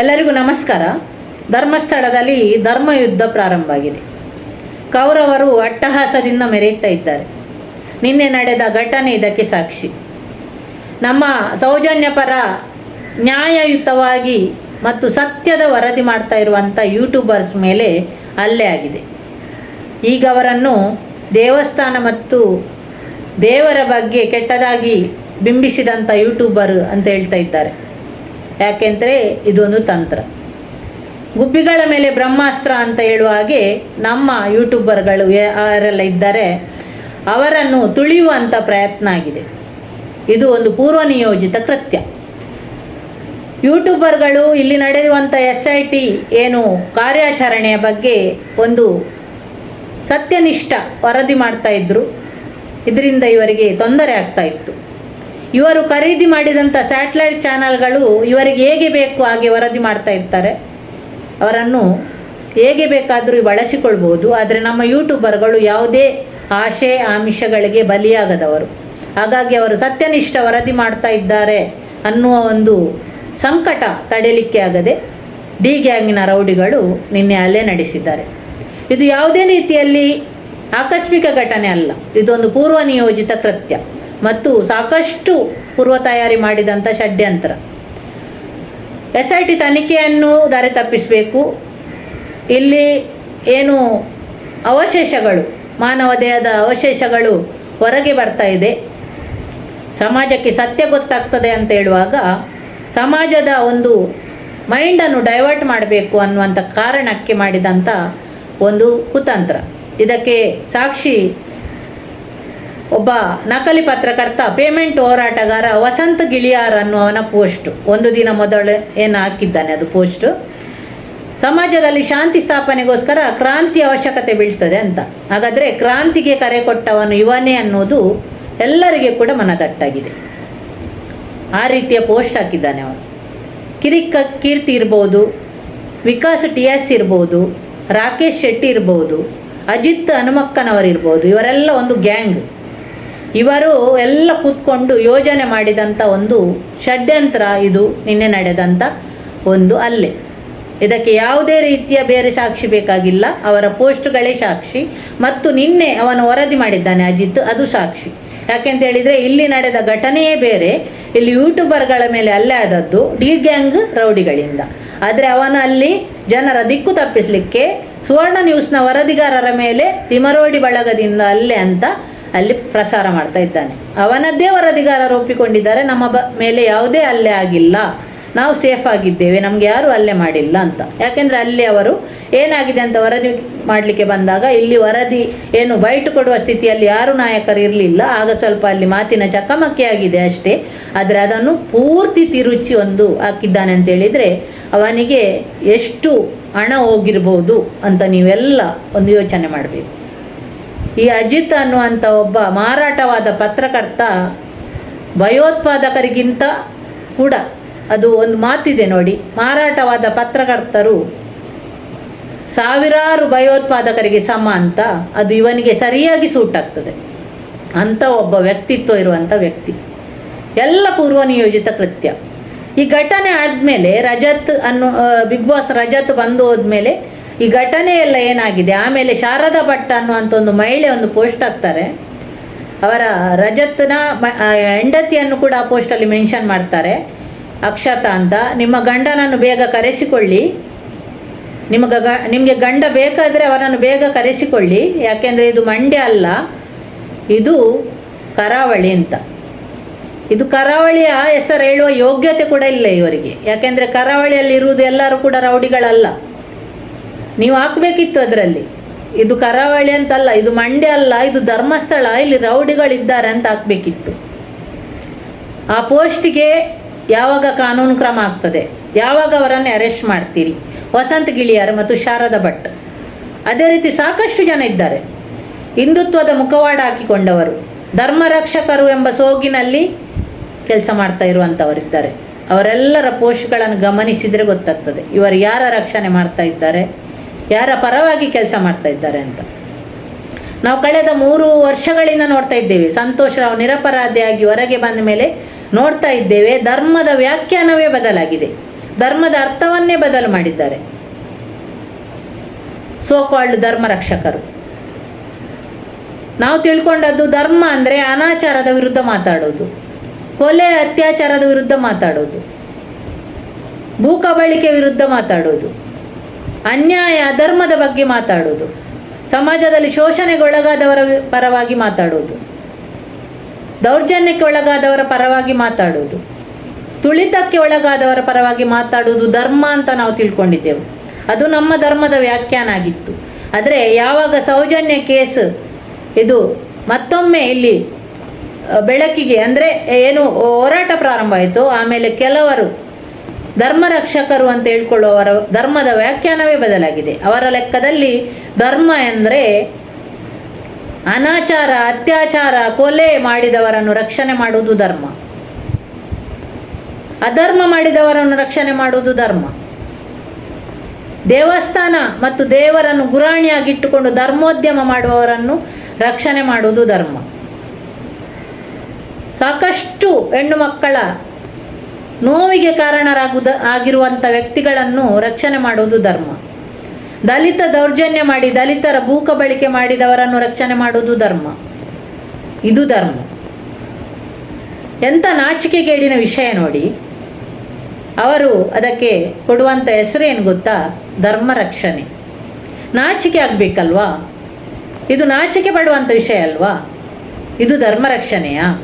ಎಲ್ಲರಿಗೂ ನಮಸ್ಕಾರ. ಧರ್ಮಸ್ಥಳದಲ್ಲಿ ಧರ್ಮಯುದ್ಧ ಪ್ರಾರಂಭ ಆಗಿದೆ. ಕೌರವರು ಅಟ್ಟಹಾಸದಿಂದ ಮೆರೆಯುತ್ತಾ ಇದ್ದಾರೆ. ನಿನ್ನೆ ನಡೆದ ಘಟನೆ ಇದಕ್ಕೆ ಸಾಕ್ಷಿ. ನಮ್ಮ ಸೌಜನ್ಯಪರ ನ್ಯಾಯಯುತವಾಗಿ ಮತ್ತು ಸತ್ಯದ ವರದಿ ಮಾಡ್ತಾ ಇರುವಂಥ ಯೂಟ್ಯೂಬರ್ಸ್ ಮೇಲೆ ಹಲ್ಲೆ ಆಗಿದೆ. ಈಗ ಅವರನ್ನು ದೇವಸ್ಥಾನ ಮತ್ತು ದೇವರ ಬಗ್ಗೆ ಕೆಟ್ಟದಾಗಿ ಬಿಂಬಿಸಿದಂಥ ಯೂಟ್ಯೂಬರ್ ಅಂತ ಹೇಳ್ತಾ ಇದ್ದಾರೆ. ಯಾಕೆಂದರೆ ಇದೊಂದು ತಂತ್ರ. ಗುಬ್ಬಿಗಳ ಮೇಲೆ ಬ್ರಹ್ಮಾಸ್ತ್ರ ಅಂತ ಹೇಳುವ ಹಾಗೆ ನಮ್ಮ ಯೂಟ್ಯೂಬರ್ಗಳು ಯಾರೆಲ್ಲ ಇದ್ದಾರೆ, ಅವರನ್ನು ತುಳಿಯುವಂಥ ಪ್ರಯತ್ನ ಆಗಿದೆ. ಇದು ಒಂದು ಪೂರ್ವ ನಿಯೋಜಿತ ಕೃತ್ಯ. ಯೂಟ್ಯೂಬರ್ಗಳು ಇಲ್ಲಿ ನಡೆಯುವಂಥ ಎಸ್ ಐ ಟಿ ಏನು ಕಾರ್ಯಾಚರಣೆಯ ಬಗ್ಗೆ ಒಂದು ಸತ್ಯನಿಷ್ಠ ವರದಿ ಮಾಡ್ತಾ ಇದ್ದರು ಇದರಿಂದ ಇವರಿಗೆ ತೊಂದರೆ ಆಗ್ತಾ ಇತ್ತು. ಇವರು ಖರೀದಿ ಮಾಡಿದಂಥ ಸ್ಯಾಟಲೈಟ್ ಚಾನಲ್ಗಳು ಇವರಿಗೆ ಹೇಗೆ ಬೇಕು ಹಾಗೆ ವರದಿ ಮಾಡ್ತಾ ಇರ್ತಾರೆ. ಅವರನ್ನು ಹೇಗೆ ಬೇಕಾದರೂ ಬಳಸಿಕೊಳ್ಬೋದು ಆದರೆ ನಮ್ಮ ಯೂಟ್ಯೂಬರ್ಗಳು ಯಾವುದೇ ಆಶೆ, ಆಮಿಷಗಳಿಗೆ ಬಲಿಯಾಗದವರು. ಹಾಗಾಗಿ ಅವರು ಸತ್ಯನಿಷ್ಠ ವರದಿ ಮಾಡ್ತಾ ಇದ್ದಾರೆ ಅನ್ನುವ ಒಂದು ಸಂಕಟ ತಡೆಯಲಿಕ್ಕೆ ಆಗದೆ ಡಿ ಗ್ಯಾಂಗಿನ ರೌಡಿಗಳು ನಿನ್ನೆ ಅಲ್ಲೇ ನಡೆಸಿದ್ದಾರೆ. ಇದು ಯಾವುದೇ ರೀತಿಯಲ್ಲಿ ಆಕಸ್ಮಿಕ ಘಟನೆ ಅಲ್ಲ. ಇದೊಂದು ಪೂರ್ವ ನಿಯೋಜಿತ ಕೃತ್ಯ. ಮತ್ತು ಸಾಕಷ್ಟು ಪೂರ್ವ ತಯಾರಿ ಮಾಡಿದಂಥ ಷಡ್ಯಂತ್ರ. ಎಸ್ ಐ ಟಿ ತನಿಖೆಯನ್ನು ದಾರಿ ತಪ್ಪಿಸಬೇಕು. ಇಲ್ಲಿ ಏನು ಅವಶೇಷಗಳು ಮಾನವ ದೇಹದ ಅವಶೇಷಗಳು ಹೊರಗೆ ಬರ್ತಾ ಇದೆ. ಸಮಾಜಕ್ಕೆ ಸತ್ಯ ಗೊತ್ತಾಗ್ತದೆ ಅಂತ ಹೇಳುವಾಗ ಸಮಾಜದ ಒಂದು ಮೈಂಡನ್ನು ಡೈವರ್ಟ್ ಮಾಡಬೇಕು ಅನ್ನುವಂಥ ಕಾರಣಕ್ಕೆ ಮಾಡಿದಂಥ ಒಂದು ಕುತಂತ್ರ. ಇದಕ್ಕೆ ಸಾಕ್ಷಿ ಒಬ್ಬ ನಕಲಿ ಪತ್ರಕರ್ತ ಪೇಮೆಂಟ್ ಹೋರಾಟಗಾರ ವಸಂತ ಗಿಳಿಯಾರ್ ಅನ್ನುವನ ಪೋಸ್ಟ್ ಒಂದು ದಿನ ಮೊದಲು ಏನು ಹಾಕಿದ್ದಾನೆ ಅದು ಪೋಸ್ಟ್ ಸಮಾಜದಲ್ಲಿ ಶಾಂತಿ ಸ್ಥಾಪನೆಗೋಸ್ಕರ ಕ್ರಾಂತಿ ಅವಶ್ಯಕತೆ ಬೀಳ್ತದೆ ಅಂತ. ಹಾಗಾದರೆ ಕ್ರಾಂತಿಗೆ ಕರೆ ಕೊಟ್ಟವನು ಇವನೇ ಅನ್ನೋದು ಎಲ್ಲರಿಗೆ ಕೂಡ ಮನದಟ್ಟಾಗಿದೆ. ಆ ರೀತಿಯ ಪೋಸ್ಟ್ ಹಾಕಿದ್ದಾನೆ ಅವನು. ಕಿರಿಕ, ಕೀರ್ತಿ ಇರ್ಬೋದು, ವಿಕಾಸ್ ಟಿ ಎಸ್ ಇರ್ಬೋದು, ರಾಕೇಶ್ ಶೆಟ್ಟಿ ಇರ್ಬೋದು, ಅಜಿತ್ ಹನುಮಕ್ಕನವರಿರ್ಬೋದು, ಇವರೆಲ್ಲ ಒಂದು ಗ್ಯಾಂಗ್ ಇವರು ಎಲ್ಲ ಕೂತ್ಕೊಂಡು ಯೋಜನೆ ಮಾಡಿದಂಥ ಒಂದು ಷಡ್ಯಂತ್ರ ಇದು ನಿನ್ನೆ ನಡೆದಂಥ ಒಂದು ಅಲ್ಲೆ ಇದಕ್ಕೆ ಯಾವುದೇ ರೀತಿಯ ಬೇರೆ ಸಾಕ್ಷಿ ಬೇಕಾಗಿಲ್ಲ. ಅವರ ಪೋಸ್ಟ್ಗಳೇ ಸಾಕ್ಷಿ. ಮತ್ತು ನಿನ್ನೆ ಅವನು ವರದಿ ಮಾಡಿದ್ದಾನೆ ಅಜಿತ್, ಅದು ಸಾಕ್ಷಿ. ಯಾಕೆಂತ ಹೇಳಿದರೆ ಇಲ್ಲಿ ನಡೆದ ಘಟನೆಯೇ ಬೇರೆ. ಇಲ್ಲಿ ಯೂಟ್ಯೂಬರ್ಗಳ ಮೇಲೆ ಅಲ್ಲೇ ಆದದ್ದು ಡಿ ಗ್ಯಾಂಗ್ ರೌಡಿಗಳಿಂದ. ಆದರೆ ಅವನು ಅಲ್ಲಿ ಜನರ ದಿಕ್ಕು ತಪ್ಪಿಸಲಿಕ್ಕೆ ಸುವರ್ಣ ನ್ಯೂಸ್ನ ವರದಿಗಾರರ ಮೇಲೆ ತಿಮರೋಡಿ ಬಳಗದಿಂದ ಅಲ್ಲೇ ಅಂತ ಅಲ್ಲಿ ಪ್ರಸಾರ ಮಾಡ್ತಾ ಇದ್ದಾನೆ. ಅವನದ್ದೇ ವರದಿಗಾರರು ಒಪ್ಪಿಕೊಂಡಿದ್ದಾರೆ ನಮ್ಮ ಬ ಮೇಲೆ ಯಾವುದೇ ಹಲ್ಲೆ ಆಗಿಲ್ಲ. ನಾವು ಸೇಫ್ ಆಗಿದ್ದೇವೆ. ನಮಗೆ ಯಾರು ಅಲ್ಲೇ ಮಾಡಿಲ್ಲ ಅಂತ. ಯಾಕೆಂದರೆ ಅಲ್ಲಿ ಅವರು ಏನಾಗಿದೆ ಅಂತ ವರದಿ ಮಾಡಲಿಕ್ಕೆ ಬಂದಾಗ ಇಲ್ಲಿ ವರದಿ ಏನು ಬೈಟು ಕೊಡುವ ಸ್ಥಿತಿಯಲ್ಲಿ ಯಾರು ನಾಯಕರು ಇರಲಿಲ್ಲ. ಆಗ ಸ್ವಲ್ಪ ಅಲ್ಲಿ ಮಾತಿನ ಚಕಮಕಿ ಆಗಿದೆ ಅಷ್ಟೇ. ಆದರೆ ಅದನ್ನು ಪೂರ್ತಿ ತಿರುಚಿ ಒಂದು ಹಾಕಿದ್ದಾನೆ ಅಂತ ಹೇಳಿದ್ರೆ ಅವನಿಗೆ ಎಷ್ಟು ಹಣ ಹೋಗಿರ್ಬೋದು ಅಂತ ನೀವೆಲ್ಲ ಒಂದು ಯೋಚನೆ ಮಾಡಬೇಕು. ಈ ಅಜಿತ್ ಅನ್ನುವಂಥ ಒಬ್ಬ ಮಾರಾಟವಾದ ಪತ್ರಕರ್ತ ಭಯೋತ್ಪಾದಕರಿಗಿಂತ ಕೂಡ ಅದು ಒಂದು ಮಾತಿದೆ ನೋಡಿ. ಮಾರಾಟವಾದ ಪತ್ರಕರ್ತರು ಸಾವಿರಾರು ಭಯೋತ್ಪಾದಕರಿಗೆ ಸಮ ಅಂತ ಅದು ಇವನಿಗೆ ಸರಿಯಾಗಿ ಸೂಟ್ ಆಗ್ತದೆ. ಅಂತ ಒಬ್ಬ ವ್ಯಕ್ತಿತ್ವ ಇರುವಂಥ ವ್ಯಕ್ತಿ. ಎಲ್ಲ ಪೂರ್ವ ನಿಯೋಜಿತ ಕೃತ್ಯ. ಈ ಘಟನೆ ಆದಮೇಲೆ ರಜತ್ ಅನ್ನೋ ಬಿಗ್ ಬಾಸ್ ರಜತ್ ಬಂದು ಹೋದ್ಮೇಲೆ ಈ ಘಟನೆ ಎಲ್ಲ ಏನಾಗಿದೆ? ಆಮೇಲೆ ಶಾರದಾ ಭಟ್ ಅನ್ನುವಂಥ ಒಂದು ಮಹಿಳೆ ಒಂದು ಪೋಸ್ಟ್ ಹಾಕ್ತಾರೆ. ಅವರ ರಜತ್ನ ಹೆಂಡತಿಯನ್ನು ಕೂಡ ಆ ಪೋಸ್ಟಲ್ಲಿ ಮೆನ್ಷನ್ ಮಾಡ್ತಾರೆ. ಅಕ್ಷತಾ ಅಂತ. ನಿಮ್ಮ ಗಂಡನನ್ನು ಬೇಗ ಕರೆಸಿಕೊಳ್ಳಿ. ನಿಮಗೆ ಗ, ನಿಮಗೆ ಗಂಡ ಬೇಕಾದರೆ ಅವರನ್ನು ಬೇಗ ಕರೆಸಿಕೊಳ್ಳಿ. ಯಾಕೆಂದರೆ ಇದು ಮಂಡ್ಯ ಅಲ್ಲ. ಇದು ಕರಾವಳಿ ಅಂತ. ಇದು ಕರಾವಳಿಯ ಹೆಸರು ಹೇಳುವ ಯೋಗ್ಯತೆ ಕೂಡ ಇಲ್ಲ ಇವರಿಗೆ. ಯಾಕೆಂದರೆ ಕರಾವಳಿಯಲ್ಲಿ ಇರುವುದು ಎಲ್ಲರೂ ಕೂಡ ರೌಡಿಗಳಲ್ಲ. ನೀವು ಹಾಕಬೇಕಿತ್ತು ಅದರಲ್ಲಿ. ಇದು ಕರಾವಳಿ ಅಂತಲ್ಲ, ಇದು ಮಂಡ್ಯ ಅಲ್ಲ, ಇದು ಧರ್ಮಸ್ಥಳ, ಇಲ್ಲಿ ರೌಡಿಗಳಿದ್ದಾರೆ ಅಂತ ಹಾಕಬೇಕಿತ್ತು. ಆ ಪೋಸ್ಟಿಗೆ ಯಾವಾಗ ಕಾನೂನು ಕ್ರಮ ಆಗ್ತದೆ? ಯಾವಾಗ ಅವರನ್ನು ಅರೆಸ್ಟ್ ಮಾಡ್ತೀರಿ? ವಸಂತ ಗಿಳಿಯಾರ್ ಮತ್ತು ಶಾರದಾ ಭಟ್. ಅದೇ ರೀತಿ ಸಾಕಷ್ಟು ಜನ ಇದ್ದಾರೆ. ಹಿಂದುತ್ವದ ಮುಖವಾಡ ಹಾಕಿಕೊಂಡವರು, ಧರ್ಮ ರಕ್ಷಕರು ಎಂಬ ಸೋಗಿನಲ್ಲಿ ಕೆಲಸ ಮಾಡ್ತಾ ಇರುವಂಥವರಿದ್ದಾರೆ ಅವರೆಲ್ಲರ ಪೋಸ್ಟ್ಗಳನ್ನು ಗಮನಿಸಿದರೆ ಗೊತ್ತಾಗ್ತದೆ. ಇವರು ಯಾರ ರಕ್ಷಣೆ ಮಾಡ್ತಾ ಇದ್ದಾರೆ? ಯಾರ ಪರವಾಗಿ ಕೆಲಸ ಮಾಡ್ತಾ ಇದ್ದಾರೆ ಅಂತ. ನಾವು ಕಳೆದ ಮೂರು ವರ್ಷಗಳಿಂದ ನೋಡ್ತಾ ಇದ್ದೇವೆ. ಸಂತೋಷ್ ರಾವ್ ನಿರಪರಾಧಿಯಾಗಿ ಹೊರಗೆ ಬಂದ ಮೇಲೆ ನೋಡ್ತಾ ಇದ್ದೇವೆ. ಧರ್ಮದ ವ್ಯಾಖ್ಯಾನವೇ ಬದಲಾಗಿದೆ. ಧರ್ಮದ ಅರ್ಥವನ್ನೇ ಬದಲು ಮಾಡಿದ್ದಾರೆ. ಸೋಕಾಲ್ಡ್ ಧರ್ಮ ರಕ್ಷಕರು. ನಾವು ತಿಳ್ಕೊಂಡದ್ದು ಧರ್ಮ ಅಂದರೆ ಅನಾಚಾರದ ವಿರುದ್ಧ ಮಾತಾಡೋದು. ಕೊಲೆ, ಅತ್ಯಾಚಾರದ ವಿರುದ್ಧ ಮಾತಾಡೋದು. ಭೂಕಬಳಿಕೆ ವಿರುದ್ಧ ಮಾತಾಡೋದು. ಅನ್ಯಾಯ ಅಧರ್ಮದ ಬಗ್ಗೆ ಮಾತಾಡೋದು ಸಮಾಜದಲ್ಲಿ ಶೋಷಣೆಗೊಳಗಾದವರ ಪರವಾಗಿ ಮಾತಾಡೋದು ದೌರ್ಜನ್ಯಕ್ಕೆ ಒಳಗಾದವರ ಪರವಾಗಿ ಮಾತಾಡೋದು ತುಳಿತಕ್ಕೆ ಒಳಗಾದವರ ಪರವಾಗಿ ಮಾತಾಡುವುದು ಧರ್ಮ ಅಂತ ನಾವು ತಿಳ್ಕೊಂಡಿದ್ದೆವು. ಅದು ನಮ್ಮ ಧರ್ಮದ ವ್ಯಾಖ್ಯಾನ ಆಗಿತ್ತು. ಆದರೆ ಯಾವಾಗ ಸೌಜನ್ಯ ಕೇಸ್ ಇದು ಮತ್ತೊಮ್ಮೆ ಇಲ್ಲಿ ಬೆಳಕಿಗೆ ಅಂದರೆ ಏನು ಹೋರಾಟ ಪ್ರಾರಂಭ ಆಯಿತು. ಆಮೇಲೆ ಕೆಲವರು ಧರ್ಮ ರಕ್ಷಕರು ಅಂತ ಹೇಳ್ಕೊಳ್ಳುವವರ ಧರ್ಮದ ವ್ಯಾಖ್ಯಾನವೇ ಬದಲಾಗಿದೆ. ಅವರ ಲೆಕ್ಕದಲ್ಲಿ ಧರ್ಮ ಎಂದರೆ ಅನಾಚಾರ, ಅತ್ಯಾಚಾರ, ಕೊಲೆ ಮಾಡಿದವರನ್ನು ರಕ್ಷಣೆ ಮಾಡುವುದು ಧರ್ಮ. ಅಧರ್ಮ ಮಾಡಿದವರನ್ನು ರಕ್ಷಣೆ ಮಾಡುವುದು ಧರ್ಮ. ದೇವಸ್ಥಾನ ಮತ್ತು ದೇವರನ್ನು ಗುರಾಣಿಯಾಗಿಟ್ಟುಕೊಂಡು ಧರ್ಮೋದ್ಯಮ ಮಾಡುವವರನ್ನು ರಕ್ಷಣೆ ಮಾಡುವುದು ಧರ್ಮ. ಸಾಕಷ್ಟು ಹೆಣ್ಣು ಮಕ್ಕಳ ನೋವಿಗೆ ಕಾರಣರಾಗುದ ಆಗಿರುವಂಥ ವ್ಯಕ್ತಿಗಳನ್ನು ರಕ್ಷಣೆ ಮಾಡುವುದು ಧರ್ಮ. ದಲಿತ ದೌರ್ಜನ್ಯ ಮಾಡಿ, ದಲಿತರ ಭೂಕಬಳಿಕೆ ಮಾಡಿದವರನ್ನು ರಕ್ಷಣೆ ಮಾಡುವುದು ಧರ್ಮ. ಇದು ಧರ್ಮ. ಎಂಥ ನಾಚಿಕೆಗೇಡಿನ ವಿಷಯ ನೋಡಿ, ಅವರು ಅದಕ್ಕೆ ಕೊಡುವಂಥ ಹೆಸರು ಏನು ಗೊತ್ತಾ? ಧರ್ಮ ರಕ್ಷಣೆ. ನಾಚಿಕೆ ಆಗಬೇಕಲ್ವಾ? ಇದು ನಾಚಿಕೆ ಪಡುವಂಥ ವಿಷಯ ಅಲ್ವಾ? ಇದು ಧರ್ಮ ರಕ್ಷಣೆಯಾ?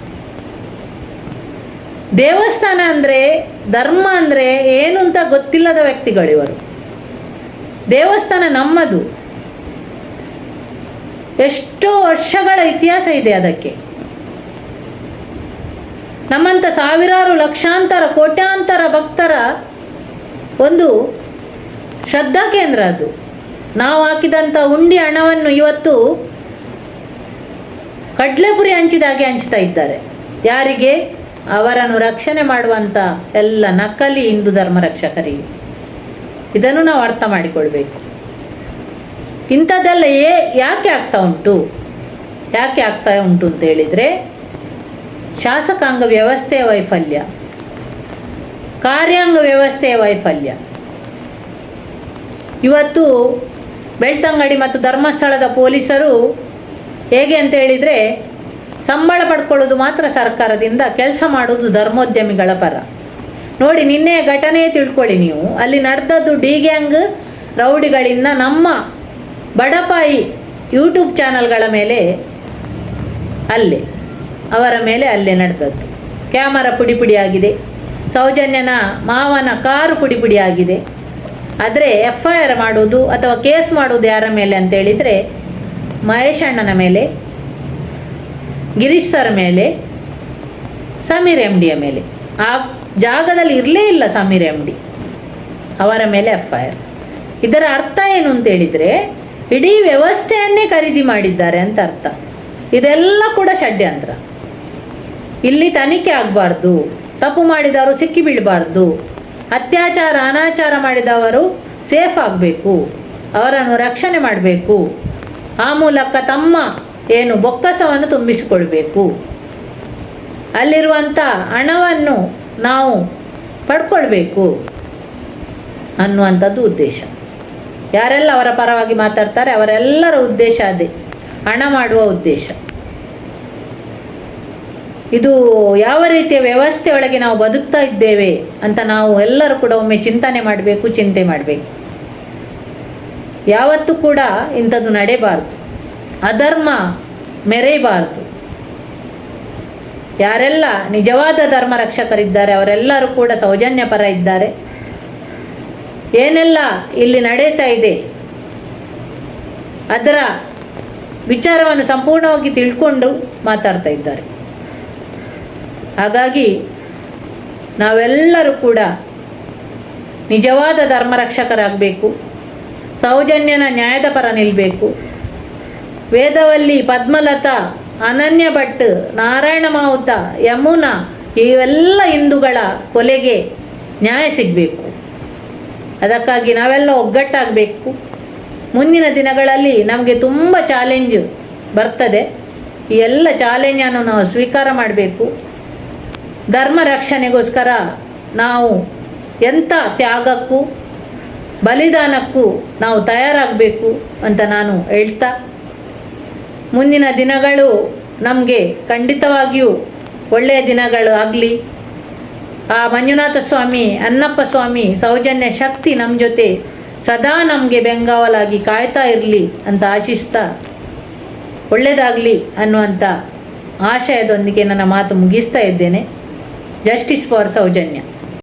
ದೇವಸ್ಥಾನ ಅಂದರೆ ಧರ್ಮ ಅಂದರೆ ಏನು ಅಂತ ಗೊತ್ತಿಲ್ಲದ ವ್ಯಕ್ತಿಗಳು ಇವರು. ದೇವಸ್ಥಾನ ನಮ್ಮದು. ಎಷ್ಟೋ ವರ್ಷಗಳ ಇತಿಹಾಸ ಇದೆ ಅದಕ್ಕೆ. ನಮ್ಮಂಥ ಸಾವಿರಾರು ಲಕ್ಷಾಂತರ, ಕೋಟ್ಯಾಂತರ ಭಕ್ತರ ಒಂದು ಶ್ರದ್ಧಾ ಕೇಂದ್ರ ಅದು. ನಾವು ಹಾಕಿದಂಥ ಉಂಡಿ ಹಣವನ್ನು ಇವತ್ತು ಕಡ್ಲೆಪುರಿ ಹಂಚಿದಾಗೆ ಹಂಚ್ತಾ ಇದ್ದಾರೆ. ಯಾರಿಗೆ? ಅವರನ್ನು ರಕ್ಷಣೆ ಮಾಡುವಂಥ ಎಲ್ಲ ನಕಲಿ ಹಿಂದೂ ಧರ್ಮ ರಕ್ಷಕರಿಗೆ. ಇದನ್ನು ನಾವು ಅರ್ಥ ಮಾಡಿಕೊಳ್ಬೇಕು. ಇಂಥದ್ದೆಲ್ಲ ಏ, ಯಾಕೆ ಆಗ್ತಾ ಉಂಟು? ಯಾಕೆ ಆಗ್ತಾ ಉಂಟು ಅಂತ ಹೇಳಿದರೆ, ಶಾಸಕಾಂಗ ವ್ಯವಸ್ಥೆಯ ವೈಫಲ್ಯ, ಕಾರ್ಯಾಂಗ ವ್ಯವಸ್ಥೆಯ ವೈಫಲ್ಯ. ಇವತ್ತು ಬೆಳ್ತಂಗಡಿ ಮತ್ತು ಧರ್ಮಸ್ಥಳದ ಪೊಲೀಸರು ಹೇಗೆ ಅಂತ ಹೇಳಿದರೆ ಸಂಬಳ ಪಡ್ಕೊಳ್ಳೋದು ಮಾತ್ರ ಸರ್ಕಾರದಿಂದ, ಕೆಲಸ ಮಾಡೋದು ಧರ್ಮೋದ್ಯಮಿಗಳ ಪರ. ನೋಡಿ ನಿನ್ನೆಯ ಘಟನೆ ತಿಳ್ಕೊಳ್ಳಿ ನೀವು. ಅಲ್ಲಿ ನಡೆದದ್ದು ಡಿ ಗ್ಯಾಂಗ್ ರೌಡಿಗಳಿಂದ ನಮ್ಮ ಬಡಪಾಯಿ ಯೂಟ್ಯೂಬ್ ಚಾನಲ್ಗಳ ಮೇಲೆ, ಅಲ್ಲೇ, ಅವರ ಮೇಲೆ ಅಲ್ಲೇ ನಡೆದದ್ದು. ಕ್ಯಾಮರಾ ಪುಡಿ ಪುಡಿ ಆಗಿದೆ ಸೌಜನ್ಯನ ಮಾವನ ಕಾರು ಪುಡಿ ಪುಡಿ ಆಗಿದೆ ಆದರೆ ಎಫ್ ಐ ಆರ್ ಮಾಡೋದು ಅಥವಾ ಕೇಸ್ ಮಾಡೋದು ಯಾರ ಮೇಲೆ ಅಂತ ಹೇಳಿದರೆ ಮಹೇಶಣ್ಣನ ಮೇಲೆ. ಗಿರೀಶ್ ಸರ್ ಮೇಲೆ, ಸಮೀರ್ ಎಂ ಡಿಯ ಮೇಲೆ. ಆ ಜಾಗದಲ್ಲಿ ಇರಲೇ ಇಲ್ಲ ಸಮೀರ್ ಎಂ ಡಿ ಅವರ ಮೇಲೆ ಎಫ್ ಐ ಆರ್ ಇದರ ಅರ್ಥ ಏನು ಅಂತ ಹೇಳಿದರೆ, ಇಡೀ ವ್ಯವಸ್ಥೆಯನ್ನೇ ಖರೀದಿ ಮಾಡಿದ್ದಾರೆ ಅಂತ ಅರ್ಥ. ಇದೆಲ್ಲ ಕೂಡ ಷಡ್ಯಂತ್ರ. ಇಲ್ಲಿ ತನಿಖೆ ಆಗಬಾರ್ದು, ತಪ್ಪು ಮಾಡಿದವರು ಸಿಕ್ಕಿ ಬೀಳಬಾರ್ದು, ಅತ್ಯಾಚಾರ, ಅನಾಚಾರ ಮಾಡಿದವರು ಸೇಫ್ ಆಗಬೇಕು, ಅವರನ್ನು ರಕ್ಷಣೆ ಮಾಡಬೇಕು. ಆ ಮೂಲಕ ತಮ್ಮ ಏನು ಬೊಕ್ಕಸವನ್ನು ತುಂಬಿಸಿಕೊಳ್ಬೇಕು. ಅಲ್ಲಿರುವಂಥ ಹಣವನ್ನು ನಾವು ಪಡ್ಕೊಳ್ಬೇಕು ಅನ್ನುವಂಥದ್ದು ಉದ್ದೇಶ. ಯಾರೆಲ್ಲ ಅವರ ಪರವಾಗಿ ಮಾತಾಡ್ತಾರೆ ಅವರೆಲ್ಲರ ಉದ್ದೇಶ ಅದೇ. ಹಣ ಮಾಡುವ ಉದ್ದೇಶ. ಇದು ಯಾವ ರೀತಿಯ ವ್ಯವಸ್ಥೆಯೊಳಗೆ ನಾವು ಬದುಕ್ತಾ ಇದ್ದೇವೆ ಅಂತ ನಾವು ಎಲ್ಲರೂ ಕೂಡ ಒಮ್ಮೆ ಚಿಂತನೆ ಮಾಡಬೇಕು, ಚಿಂತೆ ಮಾಡಬೇಕು. ಯಾವತ್ತೂ ಕೂಡ ಇಂಥದ್ದು ನಡೆಯಬಾರ್ದು ಅಧರ್ಮ ಮೆರೆಯಬಾರ್ದು. ಯಾರೆಲ್ಲ ನಿಜವಾದ ಧರ್ಮ ರಕ್ಷಕರಿದ್ದಾರೆ, ಅವರೆಲ್ಲರೂ ಕೂಡ ಸೌಜನ್ಯ ಪರ ಇದ್ದಾರೆ. ಏನೆಲ್ಲ ಇಲ್ಲಿ ನಡೀತಾ ಇದೆ, ಅದರ ವಿಚಾರವನ್ನು ಸಂಪೂರ್ಣವಾಗಿ ತಿಳ್ಕೊಂಡು ಮಾತಾಡ್ತಾ ಇದ್ದಾರೆ. ಹಾಗಾಗಿ ನಾವೆಲ್ಲರೂ ಕೂಡ ನಿಜವಾದ ಧರ್ಮ ರಕ್ಷಕರಾಗಬೇಕು, ಸೌಜನ್ಯನ ನ್ಯಾಯದ ಪರ ನಿಲ್ಲಬೇಕು ವೇದವಲ್ಲಿ ಪದ್ಮಲತಾ, ಅನನ್ಯ ಭಟ್, ನಾರಾಯಣ ಮಾವುತ, ಯಮುನಾ ಇವೆಲ್ಲ ಹಿಂದೂಗಳ ಕೊಲೆಗೆ ನ್ಯಾಯ ಸಿಗಬೇಕು. ಅದಕ್ಕಾಗಿ ನಾವೆಲ್ಲ ಒಗ್ಗಟ್ಟಾಗಬೇಕು. ಮುಂದಿನ ದಿನಗಳಲ್ಲಿ ನಮಗೆ ತುಂಬ ಚಾಲೆಂಜ್ ಬರ್ತದೆ. ಈ ಎಲ್ಲ ಚಾಲೆಂಜನ್ನು ನಾವು ಸ್ವೀಕಾರ ಮಾಡಬೇಕು. ಧರ್ಮ ರಕ್ಷಣೆಗೋಸ್ಕರ ನಾವು ಎಂಥ ತ್ಯಾಗಕ್ಕೂ, ಬಲಿದಾನಕ್ಕೂ ನಾವು ತಯಾರಾಗಬೇಕು ಅಂತ ನಾನು ಹೇಳ್ತಾ ಮುಂದಿನ ದಿನಗಳು ನಮಗೆ ಖಂಡಿತವಾಗಿಯೂ ಒಳ್ಳೆಯ ದಿನಗಳು ಆಗಲಿ. ಆ ಮಂಜುನಾಥ ಸ್ವಾಮಿ ಅನ್ನಪ್ಪ ಸ್ವಾಮಿ ಸೌಜನ್ಯ ಶಕ್ತಿ ನಮ್ಮ ಜೊತೆ ಸದಾ ನಮಗೆ ಬೆಂಗಾವಲಾಗಿ ಕಾಯ್ತಾ ಇರಲಿ ಅಂತ ಆಶಿಸ್ತಾ ಒಳ್ಳೆಯದಾಗಲಿ ಅನ್ನುವಂಥ ಆಶಯದೊಂದಿಗೆ ನನ್ನ ಮಾತು ಮುಗಿಸ್ತಾ ಇದ್ದೇನೆ. Justice for Sowjanya.